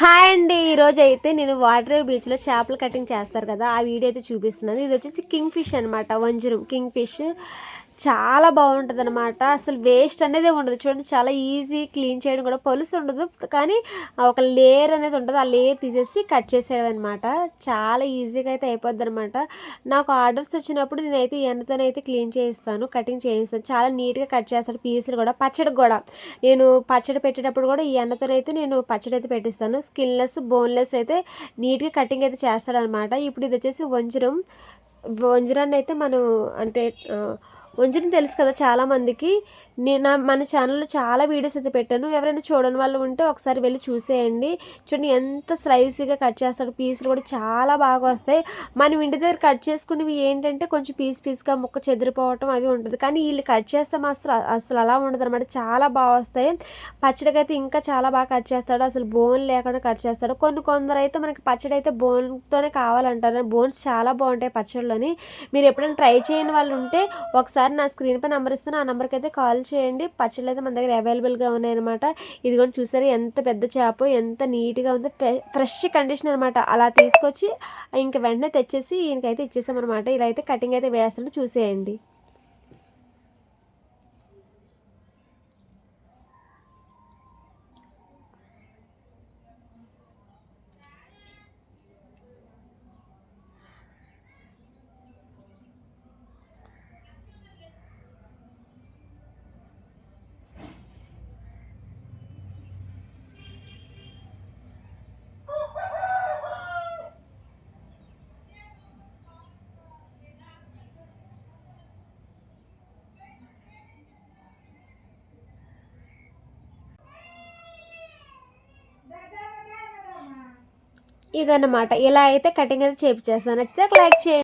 Hi అండి. ఈరోజు అయితే నేను వాటర్ బీచ్లో చేపలు కటింగ్ చేస్తారు కదా ఆ వీడియో అయితే చూపిస్తున్నాను. ఇది వచ్చేసి కింగ్ ఫిష్ అనమాట వంజరం. కింగ్ ఫిష్ చాలా బాగుంటుంది అనమాట అసలు వేస్ట్ అనేది ఉండదు. చూడండి చాలా ఈజీ క్లీన్ చేయడం కూడా పొలుసు ఉండదు. కానీ ఒక లేయర్ అనేది ఉంటుంది ఆ లేయర్ తీసేసి కట్ చేసేయడం అనమాట చాలా ఈజీగా అయితే అయిపోద్ది అనమాట నాకు ఆర్డర్స్ వచ్చినప్పుడు నేనైతే ఈ క్లీన్ చేయిస్తాను కటింగ్ చేయిస్తాను. చాలా నీట్గా కట్ చేస్తాను పీసులు కూడా. పచ్చడి కూడా. నేను పచ్చడి పెట్టేటప్పుడు కూడా ఈ ఎన్నతోనైతే నేను పచ్చడి అయితే పెట్టిస్తాను. స్కిన్లెస్ బోన్లెస్ అయితే నీట్గా కటింగ్ అయితే చేస్తాడనమాట ఇప్పుడు ఇది వచ్చేసి వంజరం. వంజరాన్ని అయితే మనం అంటే ఆ, తెలుసు కదా చాలామందికి. నేను మన ఛానల్లో చాలా వీడియోస్ అయితే పెట్టాను. ఎవరైనా చూడని వాళ్ళు ఉంటే ఒకసారి వెళ్ళి చూసేయండి. చూడండి ఎంత స్లైసీగా కట్ చేస్తాడు. పీసులు కూడా చాలా బాగా వస్తాయి. మనం ఇంటి దగ్గర కట్ చేసుకునేవి ఏంటంటే కొంచెం పీస్ పీస్గా ముక్క చెదిరిపోవటం అవి ఉంటుంది కానీ వీళ్ళు కట్ చేస్తే అసలు అసలు అలా ఉండదు అనమాట చాలా బాగా వస్తాయి. పచ్చడికి అయితే ఇంకా చాలా బాగా కట్ చేస్తాడు. అసలు బోన్ లేకుండా కట్ చేస్తాడు. కొన్ని కొందరు అయితే మనకి పచ్చడి అయితే బోన్తోనే కావాలంటారు. బోన్స్ చాలా బాగుంటాయి పచ్చడిలోని మీరు ఎప్పుడైనా ట్రై చేయని వాళ్ళు ఉంటే ఒకసారి నా స్క్రీన్ పై నెంబర్ ఇస్తాను ఆ నెంబర్కి అయితే కాల్ చేయండి. పచ్చళ్ళు అయితే మన దగ్గర అవైలబుల్గా ఉన్నాయన్నమాట. ఇది కూడా చూసారు? ఎంత పెద్ద చేప ఎంత నీట్గా ఉందో. ఫ్రెష్ కండిషన్ అనమాట అలా తీసుకొచ్చి ఇంక వెంటనే తెచ్చేసి ఈయనకైతే ఇచ్చేసామన్నమాట. ఇలా అయితే కటింగ్ అయితే వేస్తుంటే చూసేయండి. ఇదన్నమాట. ఇలా అయితే కటింగ్ అయితే చేపించేస్తాను నచ్చితే లైక్ చేయండి.